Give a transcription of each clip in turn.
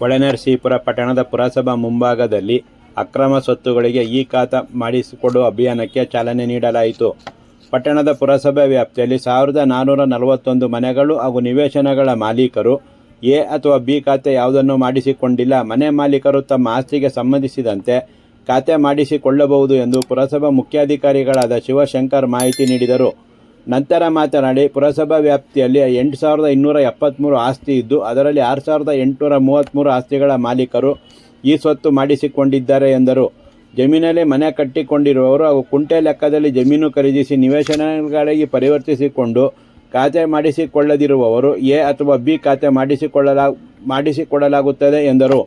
ಹೊಳೆನರಸೀಪುರ ಪಟ್ಟಣದ ಪುರಸಭಾ ಮುಂಭಾಗದಲ್ಲಿ ಅಕ್ರಮ ಸ್ವತ್ತುಗಳಿಗೆ ಈ ಖಾತಾ ಮಾಡಿಸಿಕೊಡುವ ಅಭಿಯಾನಕ್ಕೆ ಚಾಲನೆ ನೀಡಲಾಯಿತು. ಪಟ್ಟಣದ ಪುರಸಭೆ ವ್ಯಾಪ್ತಿಯಲ್ಲಿ ಸಾವಿರದ ನಾನ್ನೂರ ನಲವತ್ತೊಂದು ಮನೆಗಳು ಹಾಗೂ ನಿವೇಶನಗಳ ಮಾಲೀಕರು ಎ ಅಥವಾ ಬಿ ಖಾತೆ ಯಾವುದನ್ನು ಮಾಡಿಸಿಕೊಂಡಿಲ್ಲ. ಮನೆ ಮಾಲೀಕರು ತಮ್ಮ ಆಸ್ತಿಗೆ ಸಂಬಂಧಿಸಿದಂತೆ ಖಾತೆ ಮಾಡಿಸಿಕೊಳ್ಳಬಹುದು ಎಂದು ಪುರಸಭಾ ಮುಖ್ಯಾಧಿಕಾರಿಗಳಾದ ಶಿವಶಂಕರ್ ಮಾಹಿತಿ ನೀಡಿದರು. ನಂತರ ಮಾತನಾಡಿ, ಪುರಸಭಾ ವ್ಯಾಪ್ತಿಯಲ್ಲಿ ಎಂಟು ಸಾವಿರದ ಇನ್ನೂರ ಎಪ್ಪತ್ತ್ಮೂರು ಆಸ್ತಿ ಇದ್ದು, ಅದರಲ್ಲಿ ಆರು ಸಾವಿರದ ಎಂಟುನೂರ ಮೂವತ್ತ್ಮೂರು ಆಸ್ತಿಗಳ ಮಾಲೀಕರು ಈ ಸ್ವತ್ತು ಮಾಡಿಸಿಕೊಂಡಿದ್ದಾರೆ ಎಂದರು. ಜಮೀನಲ್ಲಿ ಮನೆ ಕಟ್ಟಿಕೊಂಡಿರುವವರು ಹಾಗೂ ಕುಂಟೆ ಲೆಕ್ಕದಲ್ಲಿ ಜಮೀನು ಖರೀದಿಸಿ ನಿವೇಶನಗಳಿಗೆ ಪರಿವರ್ತಿಸಿಕೊಂಡು ಖಾತೆ ಮಾಡಿಸಿಕೊಳ್ಳದಿರುವವರು ಎ ಅಥವಾ ಬಿ ಖಾತೆ ಮಾಡಿಸಿಕೊಳ್ಳಲಾ, ಮಾಡಿಸಿಕೊಡಲಾಗುತ್ತದೆ ಎಂದರು.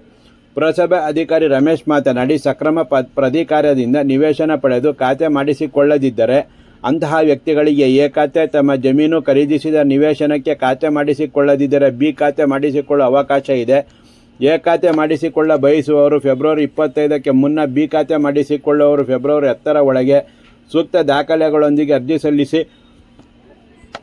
ಪುರಸಭೆ ಅಧಿಕಾರಿ ರಮೇಶ್ ಮಾತನಾಡಿ, ಸಕ್ರಮ ಪ್ರಾಧಿಕಾರದಿಂದ ನಿವೇಶನ ಪಡೆದು ಖಾತೆ ಮಾಡಿಸಿಕೊಳ್ಳದಿದ್ದರೆ ಅಂತಹ ವ್ಯಕ್ತಿಗಳಿಗೆ ಎ ಖಾತೆ ತಮ್ಮ ಜಮೀನು ಖರೀದಿಸಿದ ನಿವೇಶನಕ್ಕೆ ಖಾತೆ ಮಾಡಿಸಿಕೊಳ್ಳದಿದ್ದರೆ ಬಿ ಖಾತೆ ಮಾಡಿಸಿಕೊಳ್ಳುವ ಅವಕಾಶ ಇದೆ. ಎ ಖಾತೆ ಮಾಡಿಸಿಕೊಳ್ಳ ಬಯಸುವವರು ಫೆಬ್ರವರಿ ಇಪ್ಪತ್ತೈದಕ್ಕೆ ಮುನ್ನ ಬಿ ಖಾತೆ ಮಾಡಿಸಿಕೊಳ್ಳುವವರು ಫೆಬ್ರವರಿ ಹತ್ತರ ಒಳಗೆ ಸೂಕ್ತ ದಾಖಲೆಗಳೊಂದಿಗೆ ಅರ್ಜಿ ಸಲ್ಲಿಸಿ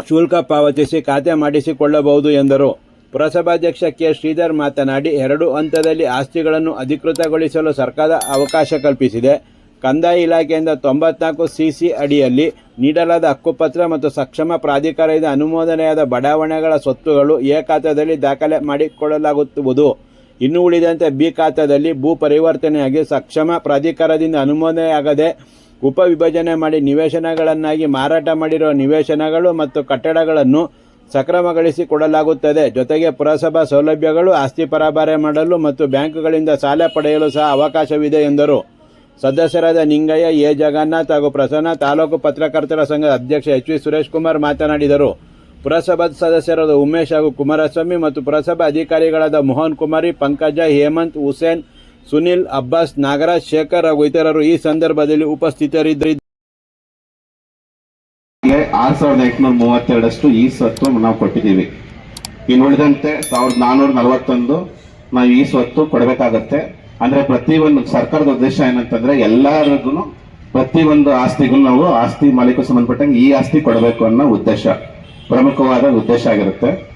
ಶುಲ್ಕ ಪಾವತಿಸಿ ಖಾತೆ ಮಾಡಿಸಿಕೊಳ್ಳಬಹುದು ಎಂದರು. ಪುರಸಭಾಧ್ಯಕ್ಷ ಕೆ. ಶ್ರೀಧರ್ ಮಾತನಾಡಿ, ಎರಡು ಹಂತದಲ್ಲಿ ಆಸ್ತಿಗಳನ್ನು ಅಧಿಕೃತಗೊಳಿಸಲು ಸರ್ಕಾರ ಅವಕಾಶ ಕಲ್ಪಿಸಿದೆ. ಕಂದಾಯ ಇಲಾಖೆಯಿಂದ ತೊಂಬತ್ನಾಲ್ಕು ಸಿ ಸಿ ಅಡಿಯಲ್ಲಿ ನೀಡಲಾದ ಹಕ್ಕುಪತ್ರ ಮತ್ತು ಸಕ್ಷಮ ಪ್ರಾಧಿಕಾರದಿಂದ ಅನುಮೋದನೆಯಾದ ಬಡಾವಣೆಗಳ ಸ್ವತ್ತುಗಳು ಎ ಖಾತಾದಲ್ಲಿ ದಾಖಲೆ ಮಾಡಿಕೊಳ್ಳಲಾಗುವುದು ಇನ್ನು ಉಳಿದಂತೆ ಬಿ ಖಾತಾದಲ್ಲಿ ಭೂ ಪರಿವರ್ತನೆಯಾಗಿ ಸಕ್ಷಮ ಪ್ರಾಧಿಕಾರದಿಂದ ಅನುಮೋದನೆಯಾಗದೆ ಉಪವಿಭಜನೆ ಮಾಡಿ ನಿವೇಶನಗಳನ್ನಾಗಿ ಮಾರಾಟ ಮಾಡಿರುವ ನಿವೇಶನಗಳು ಮತ್ತು ಕಟ್ಟಡಗಳನ್ನು ಸಕ್ರಮಗೊಳಿಸಿ ಕೊಡಲಾಗುತ್ತದೆ. ಜೊತೆಗೆ ಪುರಸಭಾ ಸೌಲಭ್ಯಗಳು ಆಸ್ತಿ ಪರಭಾರೆ ಮಾಡಲು ಮತ್ತು ಬ್ಯಾಂಕುಗಳಿಂದ ಸಾಲ ಪಡೆಯಲು ಸಹ ಅವಕಾಶವಿದೆ ಎಂದರು. ಸದಸ್ಯರಾದ ನಿಂಗಯ್ಯ, ಎ. ಜಗನ್ನಾಥ್ ಹಾಗೂ ಪ್ರಸನ್ನ ತಾಲೂಕು ಪತ್ರಕರ್ತರ ಸಂಘದ ಅಧ್ಯಕ್ಷ ಎಚ್. ವಿ. ಸುರೇಶ್ ಕುಮಾರ್ ಮಾತನಾಡಿದರು. ಪುರಸಭಾ ಸದಸ್ಯರಾದ ಉಮೇಶ್ ಹಾಗೂ ಕುಮಾರಸ್ವಾಮಿ ಮತ್ತು ಪುರಸಭಾ ಅಧಿಕಾರಿಗಳಾದ ಮೋಹನ್ ಕುಮಾರಿ, ಪಂಕಜ, ಹೇಮಂತ್, ಹುಸೇನ್, ಸುನಿಲ್, ಅಬ್ಬಾಸ್, ನಾಗರಾಜ್, ಶೇಖರ್ ಹಾಗೂ ಇತರರು ಈ ಸಂದರ್ಭದಲ್ಲಿ ಉಪಸ್ಥಿತರಿದ್ದರು ಆರ್ ಸಾವಿರದ ಎಂಟುನೂರ ಮೂವತ್ತೆರಡಷ್ಟು ಈ ಸ್ವತ್ತು ನಾವು ಕೊಟ್ಟಿದ್ದೀವಿ. ಇನ್ನು ಸಾವಿರದ ನಾನ್ನೂರ ನಲವತ್ತೊಂದು ನಾವು ಈ ಸ್ವತ್ತು ಕೊಡಬೇಕಾಗತ್ತೆ. ಅಂದ್ರೆ ಒಂದು ಸರ್ಕಾರದ ಉದ್ದೇಶ ಏನಂತಂದ್ರೆ ಎಲ್ಲರಿಗೂ ಒಂದು ಆಸ್ತಿಗೂ ನಾವು ಆಸ್ತಿ ಮಾಲೀಕ ಸಂಬಂಧಪಟ್ಟಂಗೆ ಈ ಆಸ್ತಿ ಕೊಡಬೇಕು ಅನ್ನೋ ಉದ್ದೇಶ. ಪ್ರಮುಖವಾದ ಉದ್ದೇಶ ಆಗಿರುತ್ತೆ.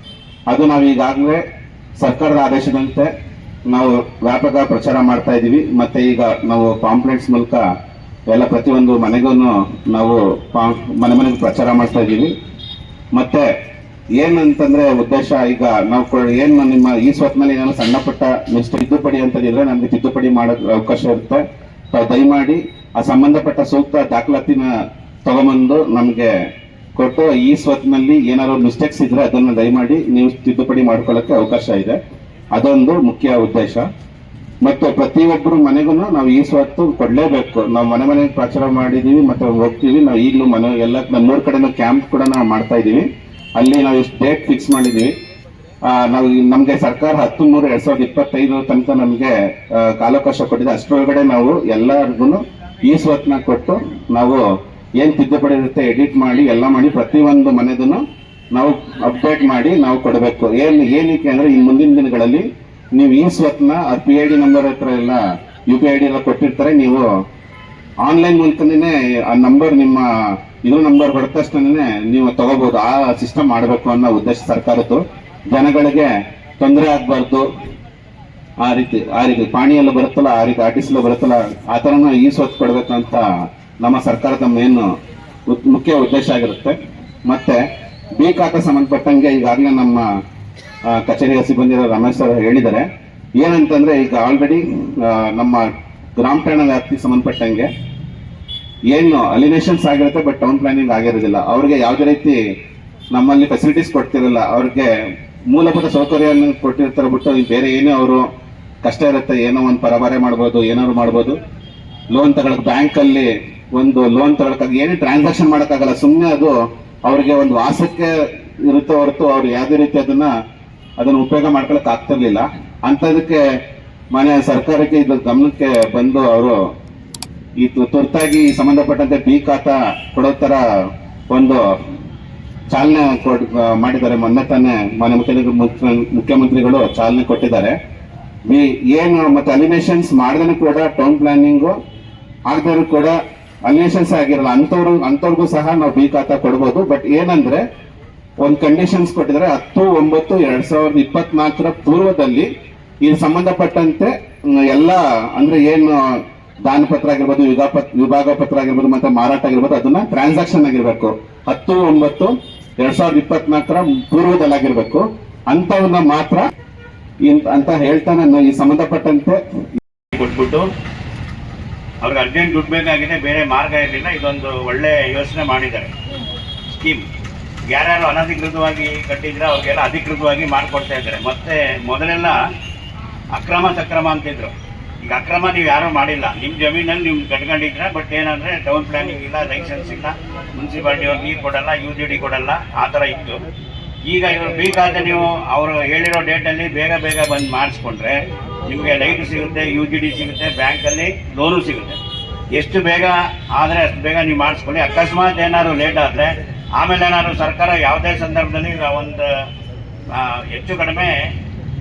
ಅದು ನಾವು ಈಗಾಗಲೇ ಸರ್ಕಾರದ ಆದೇಶದಂತೆ ನಾವು ವ್ಯಾಪಕ ಪ್ರಚಾರ ಮಾಡ್ತಾ ಇದ್ದೀವಿ. ಮತ್ತೆ ಈಗ ನಾವು ಪಾಂಪ್ಲೆಟ್ಸ್ ಮೂಲಕ ಎಲ್ಲ ಪ್ರತಿಯೊಂದು ಮನೆಗೂ ನಾವು ಮನೆ ಮನೆಗೆ ಪ್ರಚಾರ ಮಾಡ್ತಾ ಇದ್ದೀವಿ. ಮತ್ತೆ ಏನಂತಂದ್ರೆ ಉದ್ದೇಶ, ಈಗ ನಾವು ಏನ್ ನಿಮ್ಮ ಈ ಸ್ವತ್ನಲ್ಲಿ ಏನಾದ್ರು ಸಣ್ಣ ಪುಟ್ಟ ಮಿಸ್ಟೇಕ್ ತಿದ್ದುಪಡಿ ಅಂತಂದಿದ್ರೆ ನಮ್ಗೆ ತಿದ್ದುಪಡಿ ಮಾಡೋಕ್ಕೆ ಅವಕಾಶ ಇರುತ್ತೆ. ದಯಮಾಡಿ ಆ ಸಂಬಂಧಪಟ್ಟ ಸೂಕ್ತ ದಾಖಲಾತಿನ ತಗೊಂಬಂದು ನಮ್ಗೆ ಕೊಟ್ಟು ಈ ಸ್ವತ್ನಲ್ಲಿ ಏನಾದ್ರು ಮಿಸ್ಟೇಕ್ಸ್ ಇದ್ರೆ ಅದನ್ನ ದಯಮಾಡಿ ನೀವು ತಿದ್ದುಪಡಿ ಮಾಡ್ಕೊಳ್ಳೋಕ್ಕೆ ಅವಕಾಶ ಇದೆ. ಅದೊಂದು ಮುಖ್ಯ ಉದ್ದೇಶ. ಮತ್ತು ಪ್ರತಿಯೊಬ್ಬರು ಮನೆಗೂ ನಾವು ಈ ಸ್ವತ್ತು ಕೊಡ್ಲೇಬೇಕು. ನಾವು ಮನೆ ಮನೆಗೆ ಪ್ರಚಾರ ಮಾಡಿದೀವಿ, ಮತ್ತೆ ಹೋಗ್ತೀವಿ. ನಾವು ಈಗಲೂ ಮನೆ ಎಲ್ಲ ನಮ್ಮೂರ್ ಕಡೆನೂ ಕ್ಯಾಂಪ್ ಕೂಡ ನಾವು ಮಾಡ್ತಾ ಇದೀವಿ. ಅಲ್ಲಿ ನಾವು ಇಷ್ಟು ಡೇಟ್ ಫಿಕ್ಸ್ ಮಾಡಿದ್ವಿ. ನಾವು ನಮಗೆ ಸರ್ಕಾರ ಹತ್ತು ಮೂರು ಎರಡ್ ಸಾವಿರದ ಇಪ್ಪತ್ತೈದು ತನಕ ನಮಗೆ ಕಾಲಾವಕಾಶ ಕೊಟ್ಟಿದೆ. ಅಷ್ಟರೊಳಗಡೆ ನಾವು ಎಲ್ಲರಿಗೂ ಈ ಸ್ವತ್ನ ಕೊಟ್ಟು ನಾವು ಏನ್ ತಿದ್ದುಪಡಿ ಇರುತ್ತೆ ಎಡಿಟ್ ಮಾಡಿ, ಎಲ್ಲ ಮಾಡಿ ಪ್ರತಿಯೊಂದು ಮನೆದನ್ನು ನಾವು ಅಪ್ಡೇಟ್ ಮಾಡಿ ನಾವು ಕೊಡಬೇಕು. ಏನ್, ಏನಕ್ಕೆ ಅಂದ್ರೆ ಈ ಮುಂದಿನ ದಿನಗಳಲ್ಲಿ ನೀವು ಈ ಸ್ವತ್ನ, ಆ ಪಿ ಐ ಡಿ ನಂಬರ್ ಹತ್ರ ಎಲ್ಲ ಯು ಪಿ ಐ ಡಿ ಎಲ್ಲ ಕೊಟ್ಟಿರ್ತಾರೆ. ನೀವು ಆನ್ಲೈನ್ ಮೂಲಕನೇ ಆ ನಂಬರ್ ನಿಮ್ಮ ಇದು ನಂಬರ್ ಹೊಡೆದ ತಕ್ಷಣನೇ ನೀವು ತಗೋಬಹುದು ಆ ಸಿಸ್ಟಮ್ ಮಾಡಬೇಕು ಅನ್ನೋ ಉದ್ದೇಶ ಸರ್ಕಾರದ್ದು. ಜನಗಳಿಗೆ ತೊಂದರೆ ಆಗ್ಬಾರ್ದು. ಆ ರೀತಿ ಆ ರೀತಿ ಪಾಣಿ ಎಲ್ಲ ಬರುತ್ತಲ್ಲ, ಆ ರೀತಿ ಆಟಿಸಲು ಬರುತ್ತಲ್ಲ, ಆ ತರನ ಈ ಸ್ವತ್ತು ಕೊಡ್ಬೇಕಂತ ನಮ್ಮ ಸರ್ಕಾರದ ಮೇನ್ ಮುಖ್ಯ ಉದ್ದೇಶ ಆಗಿರುತ್ತೆ. ಮತ್ತೆ ಬಿ ಖಾತೆ ಸಂಬಂಧಪಟ್ಟಂಗೆ ಈಗಾಗಲೇ ನಮ್ಮ ಕಚೇರಿಯ ಸಿಬ್ಬಂದಿ ರಮೇಶ್ ಸರ್ ಹೇಳಿದ್ದಾರೆ. ಏನಂತಂದ್ರೆ ಈಗ ಆಲ್ರೆಡಿ ನಮ್ಮ ಗ್ರಾಮ ಠಾಣಾ ವ್ಯಾಪ್ತಿಗೆ ಸಂಬಂಧಪಟ್ಟಂಗೆ ಏನು ಅಲಿನೇಷನ್ಸ್ ಆಗಿರುತ್ತೆ ಬಟ್ ಟೌನ್ ಪ್ಲಾನಿಂಗ್ ಆಗಿರೋದಿಲ್ಲ. ಅವ್ರಿಗೆ ಯಾವುದೇ ರೀತಿ ನಮ್ಮಲ್ಲಿ ಫೆಸಿಲಿಟೀಸ್ ಕೊಡ್ತಿರಲ್ಲ, ಅವ್ರಿಗೆ ಮೂಲಭೂತ ಸೌಕರ್ಯವನ್ನು ಕೊಟ್ಟಿರ್ತಾರೆ ಬಿಟ್ಟು ಬೇರೆ ಏನೇ ಅವರು ಕಷ್ಟ ಇರುತ್ತೆ, ಏನೋ ಒಂದು ಪರಭಾರೆ ಮಾಡ್ಬೋದು, ಏನಾದ್ರು ಮಾಡ್ಬೋದು. ಲೋನ್ ತಗೊಳಕ್ ಬ್ಯಾಂಕ್ ಅಲ್ಲಿ ಒಂದು ಲೋನ್ ತಗೊಳಕ್ ಏನೇ ಟ್ರಾನ್ಸಾಕ್ಷನ್ ಮಾಡಕ್ಕಾಗಲ್ಲ ಸುಮ್ಮನೆ ಅದು ಅವ್ರಿಗೆ ಒಂದು ವಾಸಕ್ಕೆ ಇರುತ್ತೆ ಹೊರತು ಅವ್ರು ಯಾವುದೇ ರೀತಿ ಅದನ್ನ ಅದನ್ನ ಉಪಯೋಗ ಮಾಡ್ಕೊಳಕ್ ಆಗ್ತಿರ್ಲಿಲ್ಲ. ಅಂತದಕ್ಕೆ ಮನೆ ಸರ್ಕಾರಕ್ಕೆ ಇದು ಗಮನಕ್ಕೆ ಬಂದು ಅವರು ಈ ತು- ತುರ್ತಾಗಿ ಸಂಬಂಧಪಟ್ಟಂತೆ ಬಿ ಖಾತಾ ಕೊಡೋ ತರ ಒಂದು ಚಾಲನೆ ಕೊಡ್- ಮಾಡಿದ್ದಾರೆ. ಮೊನ್ನೆ ತಾನೇ ಮಾನ್ಯ ಮುಖ್ಯಮಂತ್ರಿ, ಮುಖ್ಯ- ಮುಖ್ಯಮಂತ್ರಿಗಳು ಚಾಲನೆ ಕೊಟ್ಟಿದ್ದಾರೆ. ಬಿ ಏನು ಮತ್ತೆ ಅಲಿನೇಷನ್ಸ್ ಮಾಡಿದ್ರೆ ಕೂಡ ಟೌನ್ ಪ್ಲಾನಿಂಗು ಆಗದ್ರು ಕೂಡ ಅಲಿನೇಷನ್ಸ್ ಆಗಿರಲ್ಲ. ಅಂಥವ್ರು, ಅಂಥವ್ರಿಗೂ ಸಹ ನಾವು ಬಿ ಖಾತಾ ಕೊಡ್ಬೋದು. ಬಟ್ ಏನಂದ್ರೆ ಒಂದು ಕಂಡೀಷನ್ಸ್ ಕೊಟ್ಟಿದ್ದಾರೆ. ಹತ್ತು, ಒಂಬತ್ತು, ಎರಡ್ ಸಾವಿರದ ಇಪ್ಪತ್ನಾಲ್ಕರ ಪೂರ್ವದಲ್ಲಿ ಇದು ಸಂಬಂಧಪಟ್ಟಂತೆ ಎಲ್ಲ ಅಂದ್ರೆ ಏನು ದಾನ ಪತ್ರ ಆಗಿರ್ಬೋದು ವಿಭಾಗ ಪತ್- ವಿಭಾಗ ಪತ್ರ ಆಗಿರ್ಬೋದು ಮತ್ತೆ ಮಾರಾಟ ಆಗಿರ್ಬೋದು ಅದನ್ನ ಟ್ರಾನ್ಸಾಕ್ಷನ್ ಆಗಿರ್ಬೇಕು. ಹತ್ತು, ಒಂಬತ್ತು, ಎರಡ್ ಸಾವಿರದ ಇಪ್ಪತ್ನಾಲ್ಕರ ಪೂರ್ವದಲ್ಲಾಗಿರ್ಬೇಕು. ಅಂತವನ್ನ ಮಾತ್ರ ಅಂತ ಹೇಳ್ತಾ ನಾನು ಈ ಸಂಬಂಧಪಟ್ಟಂತೆ ಕೊಟ್ಬಿಟ್ಟು ಅವ್ರಿಗೆ ಅರ್ಜೆಂಟ್ ದುಡ್ಡು ಬೇಕಾಗಿದೆ, ಬೇರೆ ಮಾರ್ಗ ಇರಲಿಲ್ಲ, ಇದೊಂದು ಒಳ್ಳೆ ಯೋಚನೆ ಮಾಡಿದ್ದಾರೆ. ಸ್ಕೀಮ್ ಯಾರ್ಯಾರು ಅನಧಿಕೃತವಾಗಿ ಕಟ್ಟಿದ್ರೆ ಅವ್ರಿಗೆಲ್ಲ ಅಧಿಕೃತವಾಗಿ ಮಾಡಿಕೊಡ್ತಾ ಇದ್ದಾರೆ. ಮತ್ತೆ ಮೊದಲೆಲ್ಲ ಅಕ್ರಮ ಸಕ್ರಮ ಅಂತಿದ್ರು. ಈಗ ಅಕ್ರಮ ನೀವು ಯಾರೂ ಮಾಡಿಲ್ಲ. ನಿಮ್ಮ ಜಮೀನಲ್ಲಿ ನೀವು ಕಟ್ಕೊಂಡಿದ್ರೆ ಬಟ್ ಏನಂದ್ರೆ ಟೌನ್ ಪ್ಲಾನಿಂಗ್ ಇಲ್ಲ ಲೈಸೆನ್ಸ್ ಇಲ್ಲ ಮುನ್ಸಿಪಾಲ್ಟಿ ಅವ್ರು ನೀರು ಕೊಡಲ್ಲ ಯು ಜಿ ಡಿ ಕೊಡಲ್ಲ, ಆ ಥರ ಇತ್ತು. ಈಗ ಇವರು ಬೇಕಾದ ನೀವು ಅವರು ಹೇಳಿರೋ ಡೇಟಲ್ಲಿ ಬೇಗ ಬೇಗ ಬಂದು ಮಾಡಿಸ್ಕೊಂಡ್ರೆ ನಿಮಗೆ ಲೈಟ್ ಸಿಗುತ್ತೆ ಯು ಜಿ ಡಿ ಸಿಗುತ್ತೆ ಬ್ಯಾಂಕಲ್ಲಿ ಲೋನು ಸಿಗುತ್ತೆ. ಎಷ್ಟು ಬೇಗ ಆದರೆ ಅಷ್ಟು ಬೇಗ ನೀವು ಮಾಡಿಸ್ಕೊಳ್ಳಿ. ಅಕಸ್ಮಾತ್ ಏನಾದ್ರು ಲೇಟ್ ಆದರೆ, ಆಮೇಲೆ ಏನಾದ್ರು ಸರ್ಕಾರ ಯಾವುದೇ ಸಂದರ್ಭದಲ್ಲಿ ಒಂದು ಹೆಚ್ಚು ಕಡಿಮೆ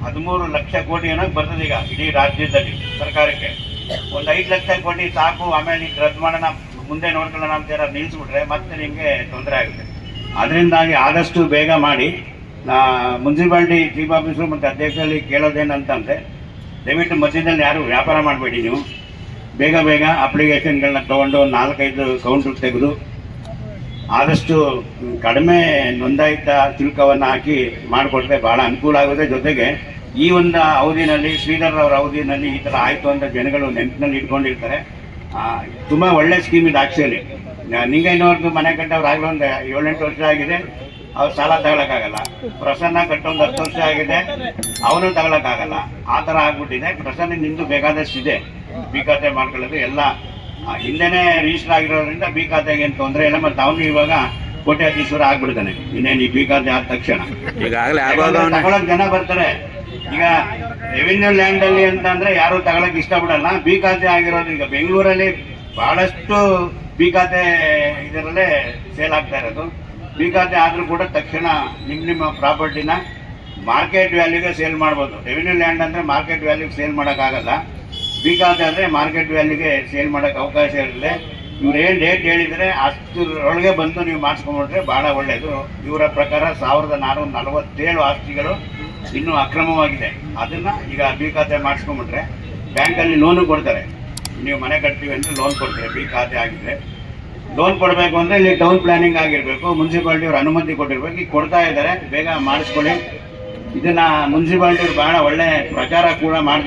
ಹದಿಮೂರು ಲಕ್ಷ ಕೋಟಿ ಏನೋ ಬರ್ತದೆ ಈಗ ಇಡೀ ರಾಜ್ಯದಲ್ಲಿ, ಸರ್ಕಾರಕ್ಕೆ. ಒಂದು ಐದು ಲಕ್ಷ ಕೋಟಿ ಸಾಕು, ಆಮೇಲೆ ಈಗ ರದ್ದು ಮಾಡೋಣ, ಮುಂದೆ ನೋಡ್ಕೊಳ್ಳೋಣ ಅಂತ ಏನಾದ್ರು ನಿಲ್ಲಿಸ್ಬಿಟ್ರೆ ಮತ್ತೆ ನಿಮಗೆ ತೊಂದರೆ ಆಗುತ್ತೆ. ಅದರಿಂದಾಗಿ ಆದಷ್ಟು ಬೇಗ ಮಾಡಿ ಮುನ್ಸಿಪಾಲ್ಟಿ ಚೀಫ್ ಆಫೀಸರು ಮತ್ತು ಅಧ್ಯಕ್ಷರಲ್ಲಿ ಕೇಳೋದೇನಂತಂದ್ರೆ, ದಯವಿಟ್ಟು ಮಧ್ಯದಲ್ಲಿ ಯಾರು ವ್ಯಾಪಾರ ಮಾಡಬೇಡಿ ನೀವು. ಬೇಗ ಬೇಗ ಅಪ್ಲಿಕೇಶನ್ಗಳನ್ನ ತೊಗೊಂಡು ನಾಲ್ಕೈದು ಕೌಂಟ್ರ್ ತೆಗೆದು, ಆದಷ್ಟು ಕಡಿಮೆ ನೋಂದಾಯಿತ ಶುಲ್ಕವನ್ನು ಹಾಕಿ ಮಾಡಿಕೊಟ್ರೆ ಬಹಳ ಅನುಕೂಲ ಆಗುತ್ತೆ. ಜೊತೆಗೆ ಈ ಒಂದು ಅವಧಿನಲ್ಲಿ ಶ್ರೀಧರ್ ಅವರ ಅವಧಿನಲ್ಲಿ ಈ ಥರ ಆಯಿತು ಅಂತ ಜನಗಳು ನೆನಪಿನಲ್ಲಿ ಇಟ್ಕೊಂಡಿರ್ತಾರೆ. ತುಂಬ ಒಳ್ಳೆ ಸ್ಕೀಮ್ ಇದು ಆಕ್ಚುಲಿ ನಿಂಗೈನವ್ರದ್ದು ಮನೆ ಕಟ್ಟವ್ರು ಆಗಲೂ ಒಂದು ಏಳೆಂಟು ವರ್ಷ ಆಗಿದೆ. ಅವ್ರು ಸಾಲ ತಗೊಳಕ್ಕಾಗಲ್ಲ. ಪ್ರಸನ್ನ ಕಟ್ಟೊಂದು ಹತ್ತು ವರ್ಷ ಆಗಿದೆ. ಅವನು ತಗೊಳಕ್ಕಾಗಲ್ಲ. ಆ ಥರ ಆಗ್ಬಿಟ್ಟಿದೆ. ಪ್ರಸನ್ನ ನಿಂದು ಬೇಕಾದಷ್ಟು ಇದೆ. ಬಿ ಖಾತೆ ಮಾಡ್ಕೊಳ್ಳೋದು ಎಲ್ಲ ಹಿಂದೆನೇ ರಿಜಿಸ್ಟರ್ ಆಗಿರೋದ್ರಿಂದ ಬಿ ಖಾತೆಗೆ ಏನು ತೊಂದರೆ ಇಲ್ಲ ಮತ್ತು ಅವನು ಇವಾಗ ಕೋಟ್ಯಾಧೀಶ್ವರ ಆಗ್ಬಿಡ್ತಾನೆ. ಇನ್ನೇನು ಈ ಬಿ ಖಾತೆ ಆದ ತಕ್ಷಣ. ತಗೊಳಕ್ ಜನ ಬರ್ತಾರೆ. ಈಗ ರೆವಿನ್ಯೂ ಲ್ಯಾಂಡ್ ಅಲ್ಲಿ ಅಂತ ಅಂದ್ರೆ ಯಾರು ತಗೊಳಕ್ ಇಷ್ಟಪಡಲ್ಲ. ಬಿ ಖಾತೆ ಆಗಿರೋದು ಈಗ ಬೆಂಗಳೂರಲ್ಲಿ ಬಹಳಷ್ಟು ಬಿ ಖಾತೆ ಇದರಲ್ಲೇ ಸೇಲ್ ಆಗ್ತಾ ಇರೋದು. ಬಿ ಖಾತೆ ಆದ್ರೂ ಕೂಡ ತಕ್ಷಣ ನಿಮ್ಮ ನಿಮ್ಮ ಪ್ರಾಪರ್ಟಿನ ಮಾರ್ಕೆಟ್ ವ್ಯಾಲ್ಯೂಗೆ ಸೇಲ್ ಮಾಡ್ಬೋದು. ರೆವಿನ್ಯೂ ಲ್ಯಾಂಡ್ ಅಂದ್ರೆ ಮಾರ್ಕೆಟ್ ವ್ಯಾಲ್ಯೂಗೆ ಸೇಲ್ ಮಾಡೋಕ್ಕಾಗಲ್ಲ ಬಿ ಖಾತೆ ಅಂದ್ರೆ ಮಾರ್ಕೆಟ್ ವ್ಯಾಲ್ಯೂಗೆ ಸೇಲ್ ಮಾಡೋಕೆ ಅವಕಾಶ ಇರಲಿದೆ ಇವ್ರು ಏನು ಡೇಟ್ ಹೇಳಿದರೆ ಅಷ್ಟರೊಳಗೆ ಬಂದು ನೀವು ಮಾಡಿಸ್ಕೊಂಡ್ಬಿಟ್ರೆ ಭಾಳ ಒಳ್ಳೆಯದು ಇವರ ಪ್ರಕಾರ ಸಾವಿರದ ನಾನ್ನೂರ ನಲವತ್ತೇಳು ಆಸ್ತಿಗಳು ಇನ್ನೂ ಅಕ್ರಮವಾಗಿದೆ. ಅದನ್ನ ಈಗ ಬಿ ಖಾತೆ ಮಾಡಿಸ್ಕೊಂಡ್ಬಿಟ್ರೆ ಬ್ಯಾಂಕಲ್ಲಿ ಲೋನು ಕೊಡ್ತಾರೆ. ನೀವು ಮನೆ ಕಟ್ತೀವಿ ಅಂದರೆ ಲೋನ್ ಕೊಡ್ತಾರೆ, ಬಿ ಖಾತೆ ಆಗಿದ್ರೆ ಲೋನ್ ಕೊಡಬೇಕು ಅಂದರೆ ಇಲ್ಲಿ ಟೌನ್ ಪ್ಲಾನಿಂಗ್ ಆಗಿರಬೇಕು ಮುನ್ಸಿಪಾಲ್ಟಿ ಅವ್ರ ಅನುಮತಿ ಕೊಟ್ಟಿರ್ಬೇಕು. ಈಗ ಕೊಡ್ತಾ ಇದ್ದಾರೆ, ಬೇಗ ಮಾಡಿಸ್ಕೊಳ್ಳಿ. ಇದನ್ನ ಮುನ್ಸಿಪಾಲ್ಟಿಯವ್ರು ಬಹಳ ಒಳ್ಳೆ ಪ್ರಚಾರ ಕೂಡ ಮಾಡ್ತಾರೆ